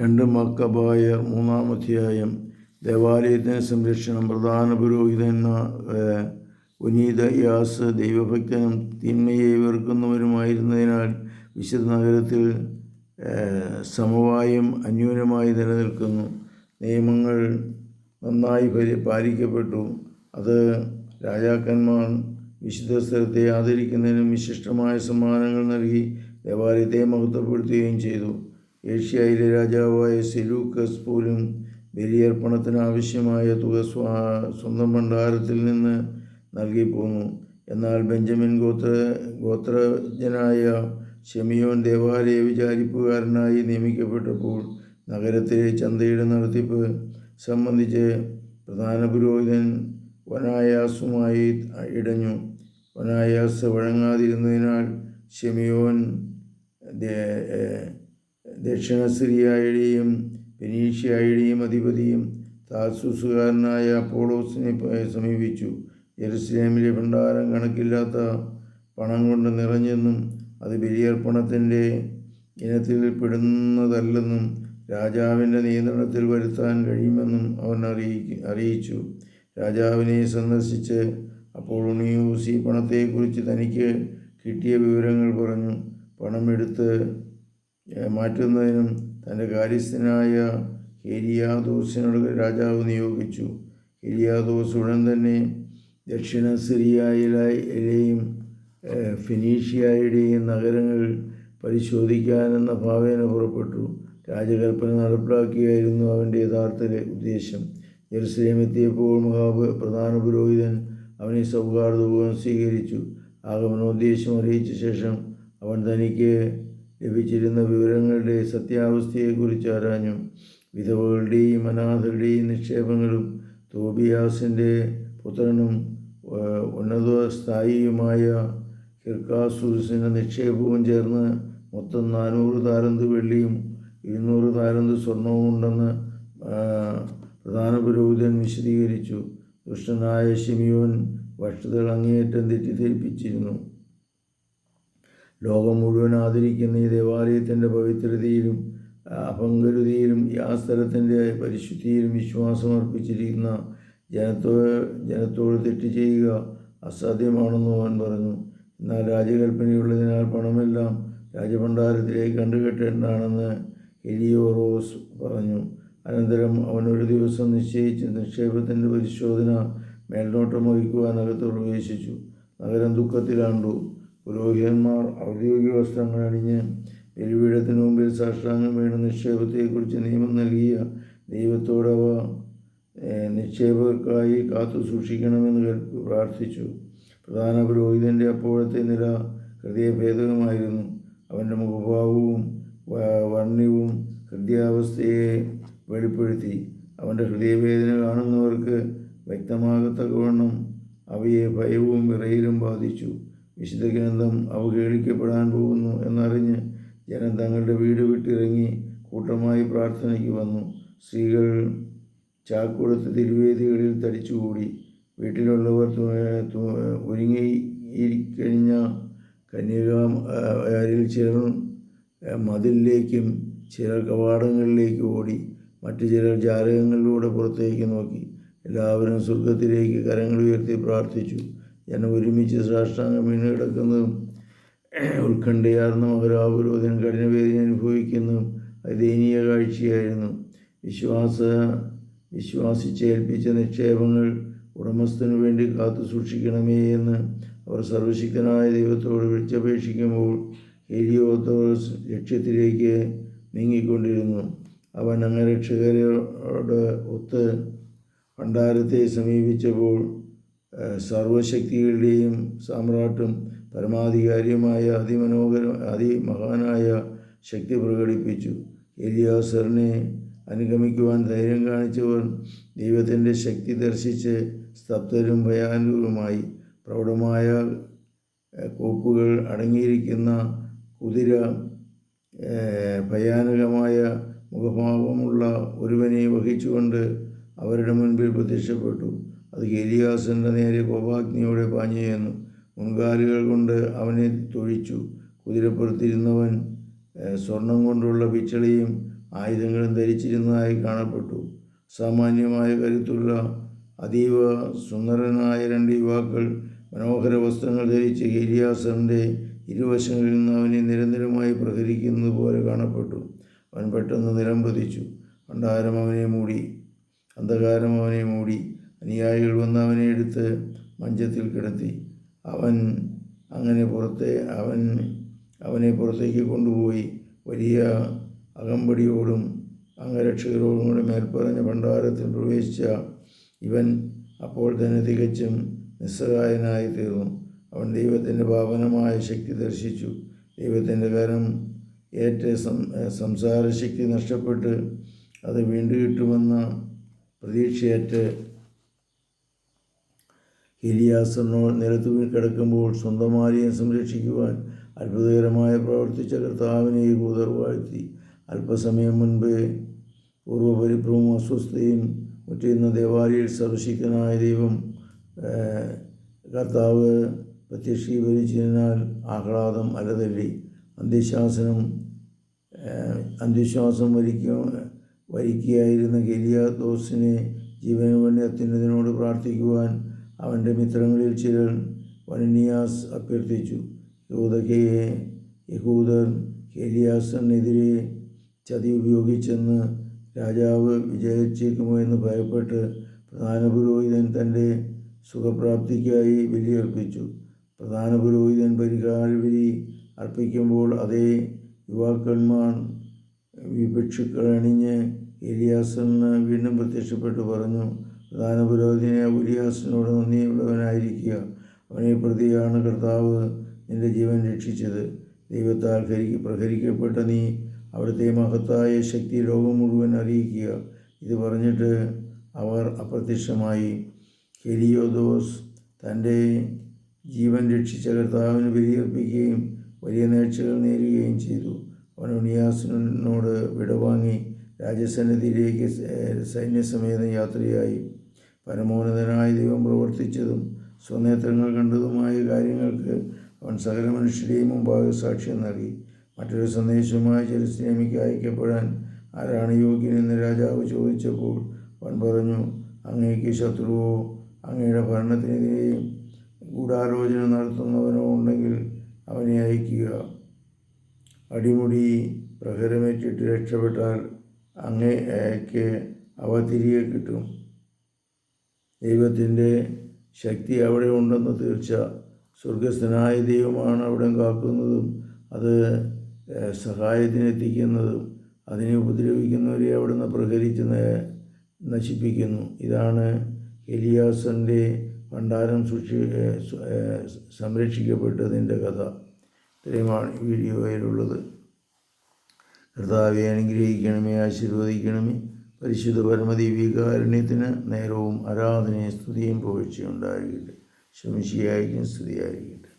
രണ്ട് മക്കബായ മൂന്നാം അധ്യായം. ദേവാലയത്തിന് സംരക്ഷണം. പ്രധാന പുരോഹിതൻ ഉനീത യാസ് ദൈവഭക്തനും തിന്മയെ വെറുക്കുന്നവരുമായിരുന്നതിനാൽ വിശുദ്ധ നഗരത്തിൽ സമവായം അന്യൂനമായി നിലനിൽക്കുന്നു. നിയമങ്ങൾ നന്നായി പരി പാലിക്കപ്പെട്ടു. അത് രാജാക്കന്മാർ വിശുദ്ധ സ്ഥലത്തെ ആദരിക്കുന്നതിനും വിശിഷ്ടമായ സമ്മാനങ്ങൾ നൽകി ദേവാലയത്തെ മഹത്വപ്പെടുത്തുകയും ചെയ്തു. ഏഷ്യയിലെ രാജാവായ സിലൂക്കസ് പോലും ബലിയർപ്പണത്തിന് ആവശ്യമായ തുക സ്വാ സ്വന്തം ഭണ്ഡാരത്തിൽ നിന്ന് നൽകിപ്പോന്നു എന്നാൽ ബെഞ്ചമിൻ ഗോത്ര ഗോത്രജനായ ഷെമിയോൻ ദേവാലയ വിചാരിപ്പുകാരനായി നിയമിക്കപ്പെട്ടപ്പോൾ നഗരത്തിലെ ചന്തയുടെ നടത്തിപ്പ് സംബന്ധിച്ച് പ്രധാന പുരോഹിതൻ വനായാസുമായി ഇടഞ്ഞു. വനായാസ് വഴങ്ങാതിരുന്നതിനാൽ ഷെമിയോൻ ദക്ഷിണ സിറിയയുടെയും ഫിനീഷ്യയുടെയും അധിപതിയും താസൂസുകാരനായ അപ്പോളോസിനെ സമീപിച്ചു. ജെറുസലേമിലെ ഭണ്ഡാരം കണക്കില്ലാത്ത പണം കൊണ്ട് നിറഞ്ഞെന്നും അത് ബലിയർപ്പണത്തിന്റെ ഇനത്തിൽ പെടുന്നതല്ലെന്നും രാജാവിന്റെ നിയന്ത്രണത്തിൽ വരുത്താൻ കഴിയുമെന്നും അവൻ അറിയിക്കു അറിയിച്ചു. രാജാവിനെ സന്ദർശിച്ച് അപ്പോൾ ഈ പണത്തെക്കുറിച്ച് തനിക്ക് കിട്ടിയ വിവരങ്ങൾ പറഞ്ഞു. പണം എടുത്ത് ഏഹ്, മാറ്റുന്നതിനും തന്റെ കാര്യസ്ഥനായ ഹെരിയാദോസിനോട് രാജാവ് നിയോഗിച്ചു. ഹെരിയാദോസ് ഉടൻ തന്നെ ദക്ഷിണ സിറിയയിലെയും ഫിനീഷ്യയുടെയും നഗരങ്ങൾ പരിശോധിക്കാനെന്ന ഭാവേന പുറപ്പെട്ടു. രാജകൽപ്പന നടപ്പിലാക്കിയായിരുന്നു അവന്റെ യഥാർത്ഥ ഉദ്ദേശം. ജെറുസലേം എത്തിയപ്പോൾ മഹാബ് പ്രധാന പുരോഹിതൻ അവനെ സൗഹാർദ്ദപൂർവം സ്വീകരിച്ചു. ആഗമനോദ്ദേശം അറിയിച്ച ശേഷം അവൻ തനിക്ക് ലഭിച്ചിരുന്ന വിവരങ്ങളുടെ സത്യാവസ്ഥയെക്കുറിച്ച് ആരാഞ്ഞു വിധവകളുടെയും അനാഥരുടെയും നിക്ഷേപങ്ങളും തോബിയാസിന്റെ പുത്രനും ഉന്നത സ്ഥായിയുമായ കിർക്കാസൂസിന്റെ നിക്ഷേപവും ചേർന്ന് മൊത്തം നാനൂറ് താരന്ത് വെള്ളിയും ഇരുന്നൂറ് താരന്ത് സ്വർണവും ഉണ്ടെന്ന് പ്രധാന പുരോഹിതൻ വിശദീകരിച്ചു. ദുഷ്ടനായ ഷിമിയോൻ വസ്തുതകൾ അങ്ങേയറ്റം തെറ്റിദ്ധരിപ്പിച്ചിരുന്നു. ലോകം മുഴുവൻ ആദരിക്കുന്ന ഈ ദേവാലയത്തിന്റെ പവിത്രതയിലും അപങ്കരുതിയിലും അപങ്കരുതിയിലും ആ സ്ഥലത്തിന്റെ പരിശുദ്ധിയിലും വിശ്വാസം അർപ്പിച്ചിരിക്കുന്ന ജനത്തോ ജനത്തോട് തെറ്റ് ചെയ്യുക അസാധ്യമാണെന്ന് അവൻ പറഞ്ഞു. എന്നാൽ രാജകൽപ്പനയുള്ളതിനാൽ പണമെല്ലാം രാജഭണ്ഡാരത്തിലേക്ക് കണ്ടുകെട്ടേണ്ടതാണെന്ന് എലിയോറോസ് പറഞ്ഞു. അനന്തരം അവൻ ഒരു ദിവസം നിശ്ചയിച്ച് നിക്ഷേപത്തിന്റെ പരിശോധന മേൽനോട്ടം വഹിക്കുവാൻ അകത്ത് പ്രവേശിച്ചു. നഗരം ദുഃഖത്തിലാണ്ടു. പുരോഹിതന്മാർ ഔദ്യോഗിക വസ്ത്രങ്ങൾ അണിഞ്ഞ് ബലിപീഠത്തിന് മുമ്പിൽ സാഷ്ടാംഗം വീണ നിക്ഷേപത്തെക്കുറിച്ച് നിയമം നൽകിയ ദൈവത്തോടവ നിക്ഷേപകർക്കായി കാത്തു സൂക്ഷിക്കണമെന്ന് പ്രാർത്ഥിച്ചു. പ്രധാന പുരോഹിതന്റെ അപ്പോഴത്തെ നില ഹൃദയഭേദകമായിരുന്നു. അവന്റെ മുഖഭാവവും വർണ്യവും ഹൃദയാവസ്ഥയെ വെളിപ്പെടുത്തി. അവന്റെ ഹൃദയവേദന കാണുന്നവർക്ക് വ്യക്തമാകത്തക്കവണ്ണം അവയെ ഭയവും വിറയിലും ബാധിച്ചു. വിശുദ്ധ ഗ്രന്ഥം അവഹേളിക്കപ്പെടാൻ പോകുന്നു എന്നറിഞ്ഞ് ജനം തങ്ങളുടെ വീട് വിട്ടിറങ്ങി കൂട്ടമായി പ്രാർത്ഥനയ്ക്ക് വന്നു. സ്ത്രീകൾ ചാക്കുളത്ത് തിരുവേദികളിൽ തടിച്ചുകൂടി. വീട്ടിലുള്ളവർ ഒരുങ്ങിയിരിക്കഴിഞ്ഞ കന്യകാരിൽ ചിലർ മതിലിലേക്കും ചിലർ കവാടങ്ങളിലേക്ക് ഓടി. മറ്റു ചിലർ ജാലകങ്ങളിലൂടെ പുറത്തേക്ക് നോക്കി. എല്ലാവരും സ്വർഗത്തിലേക്ക് കരങ്ങൾ ഉയർത്തി പ്രാർത്ഥിച്ചു. ജനം ഒരുമിച്ച് സാഷ്ടാംഗം വീണ് കിടക്കുന്നതും ഉത്കണ്ഠയാർന്ന കഠിന കഠിനവേദന അനുഭവിക്കുന്നതും ദയനീയ കാഴ്ചയായിരുന്നു. വിശ്വാസ വിശ്വാസിച്ചേൽപ്പിച്ച നിക്ഷേപങ്ങൾ ഉടമസ്ഥനു വേണ്ടി കാത്തു സൂക്ഷിക്കണമേ എന്ന് അവർ സർവശക്തനായ ദൈവത്തോട് വിളിച്ചപേക്ഷിക്കുമ്പോൾ ഹെലിയോത്തോസ് ലക്ഷ്യത്തിലേക്ക് നീങ്ങിക്കൊണ്ടിരുന്നു. അവൻ അംഗരക്ഷകരോട് ഒത്ത് ഭണ്ഡാരത്തെ സമീപിച്ചപ്പോൾ സർവശക്തികളുടെയും സാമ്രാട്ടും പരമാധികാരിയുമായ അതിമനോഹര അതിമഹാനായ ശക്തി പ്രകടിപ്പിച്ചു. എലിയാസറിനെ അനുഗമിക്കുവാൻ ധൈര്യം കാണിച്ചവർ ദൈവത്തിന്റെ ശക്തി ദർശിച്ച് സ്തബ്ധരും ഭയാനുകളുമായി പ്രൗഢമായ കോപ്പുകൾ അടങ്ങിയിരിക്കുന്ന കുതിര ഭയാനകമായ മുഖഭാവമുള്ള ഒരുവനെ വഹിച്ചുകൊണ്ട് അവരുടെ മുൻപിൽ പ്രത്യക്ഷപ്പെട്ടു. അത് ഗേലിയാസിന്റെ നേരെ കോപാഗ്നിയോടെ പാഞ്ഞു ചെന്നു. മുൻകാലുകൾ കൊണ്ട് അവനെ തൊഴിച്ചു. കുതിരപ്പുറത്തിരുന്നവൻ സ്വർണം കൊണ്ടുള്ള പിച്ചളിയും ആയുധങ്ങളും ധരിച്ചിരുന്നതായി കാണപ്പെട്ടു. സാമാന്യമായ കരുത്തുള്ള അതീവ സുന്ദരനായ രണ്ട് യുവാക്കൾ മനോഹര വസ്ത്രങ്ങൾ ധരിച്ച് ഏലിയാസറിന്റെ ഇരുവശങ്ങളിൽ നിന്ന് അവനെ നിരന്തരമായി പ്രഹരിക്കുന്നത് പോലെ കാണപ്പെട്ടു. അവൻ പെട്ടെന്ന് നിലം പതിച്ചു ഭണ്ഡാരം അവനെ മൂടി അന്ധകാരം അവനെ മൂടി അനുയായികൾ വന്ന് അവനെ എടുത്ത് മഞ്ചത്തിൽ കിടത്തി. അവൻ അങ്ങനെ പുറത്തെ അവൻ അവനെ പുറത്തേക്ക് കൊണ്ടുപോയി. വലിയ അകമ്പടിയോടും അംഗരക്ഷകരോടും കൂടെ മേൽപ്പറഞ്ഞ ഭണ്ഡാരത്തിൽ പ്രവേശിച്ച ഇവൻ അപ്പോൾ തന്നെ തികച്ചും നിസ്സഹായനായി തീർന്നു. അവൻ ദൈവത്തിന്റെ ഭാവനമായ ശക്തി ദർശിച്ചു. ദൈവത്തിന്റെ കരം ഏറ്റ സംസാരശക്തി നഷ്ടപ്പെട്ട് അത് വീണ്ടും കിട്ടുമെന്ന പ്രതീക്ഷയേറ്റ് എലിയാസറിനോ നിലത്ത് കിടക്കുമ്പോൾ സ്വന്തം ആലയം സംരക്ഷിക്കുവാൻ അത്ഭുതകരമായ പ്രവർത്തിച്ച കർത്താവിനെ യഹൂദർ വാഴ്ത്തി. അല്പസമയം മുൻപ് പൂർവപരിഭ്രവും അസ്വസ്ഥയും മുറ്റുന്ന ദേവാലയിൽ സർവശക്തനായ ദൈവം കർത്താവ് പ്രത്യക്ഷീകരിച്ചതിനാൽ ആഹ്ലാദം അലതല്ലി. അന്ത്യശാസനം അന്ധവിശ്വാസം വരിക്കുക വരിക്കുകയായിരുന്ന ഗലിയാദോസിനെ ജീവന് വേണ്ടി അത്യുന്നതിനോട് പ്രാർത്ഥിക്കുവാൻ അവന്റെ മിത്രങ്ങളിൽ ചിലർ വനനിയാസ് അഭ്യർത്ഥിച്ചു. യഹൂദകയെ യഹൂദർ ഹെലിയാസിനെതിരെ ചതി ഉപയോഗിച്ചെന്ന് രാജാവ് വിജയിച്ചേക്കുമോ എന്ന് ഭയപ്പെട്ട് പ്രധാന പുരോഹിതൻ തന്റെ സുഖപ്രാപ്തിക്കായി ബലിയർപ്പിച്ചു. പ്രധാന പുരോഹിതൻ പരിഹാര ബലി അർപ്പിക്കുമ്പോൾ അതേ യുവാക്കന്മാർ വിപക്ഷുക്കളണിഞ്ഞ് എലിയാസെന്ന് വീണ്ടും പ്രത്യക്ഷപ്പെട്ടു പറഞ്ഞു. പ്രധാന പുരോഹിതനെ ഉലിയാസിനോട് നന്ദിയുള്ളവനായിരിക്കുക. അവനെ പ്രതിയാണ് കർത്താവ് നിന്റെ ജീവൻ രക്ഷിച്ചത്. ദൈവത്താൽ ഹരി പ്രഹരിക്കപ്പെട്ട നീ അവിടുത്തെ മഹത്തായ ശക്തി ലോകം മുഴുവൻ അറിയിക്കുക. ഇത് പറഞ്ഞിട്ട് അവർ അപ്രത്യക്ഷമായി. ഹെലിയോദോസ് തന്റെ ജീവൻ രക്ഷിച്ച കർത്താവിന് ബലിയർപ്പിക്കുകയും വലിയ നേർച്ചകൾ നേരുകയും ചെയ്തു. അവൻ ഉണിയാസിനോട് വിടവാങ്ങി രാജസന്നിധിയിലേക്ക് സൈന്യസമേതം യാത്രയായി. പരമോന്നതനായ ദൈവം പ്രവർത്തിച്ചതും സ്വനേത്രങ്ങൾ കണ്ടതുമായ കാര്യങ്ങൾക്ക് അവൻ സകല മനുഷ്യരെയും മുമ്പാകെ സാക്ഷ്യം നൽകി. മറ്റൊരു സന്ദേശവുമായി ജെറുസലേമിക്ക് അയക്കപ്പെടാൻ ആരാണ് യോഗ്യനെന്ന് രാജാവ് ചോദിച്ചപ്പോൾ അവൻ പറഞ്ഞു അങ്ങേക്ക് ശത്രുവോ അങ്ങയുടെ ഭരണത്തിനെതിരെയും ഗൂഢാലോചന നടത്തുന്നവനോ ഉണ്ടെങ്കിൽ അവനെ അയക്കുക അടിമുടി പ്രഹരമേറ്റിട്ട് രക്ഷപ്പെട്ടാൽ അങ്ങേക്ക് അവ തിരികെ കിട്ടും. ദൈവത്തിന്റെ ശക്തി അവിടെ ഉണ്ടെന്ന് തീർച്ച സ്വർഗസ്ഥനായ ദൈവമാണ് അവിടെ കാക്കുന്നതും അത് സഹായത്തിനെത്തിക്കുന്നതും അതിനെ ഉപദ്രവിക്കുന്നവരെ അവിടുന്ന് പ്രഹരിച്ച് നശിപ്പിക്കുന്നു. ഇതാണ് എലിയാസന്റെ ഭണ്ഡാരം സൂക്ഷി സംരക്ഷിക്കപ്പെട്ടതിന്റെ കഥ. ഇത്രയുമാണ് വീഡിയോയിലുള്ളത്. കർത്താവെ അനുഗ്രഹിക്കണമേ ആശീർവദിക്കണമേ. പരിശുദ്ധ പരമദീവികാരുണ്യത്തിന് നേരവും ആരാധനയും സ്തുതിയും പുകഴ്ചയും ശംശിയായിരിക്കും സ്തുതിയായിരിക്കട്ടെ.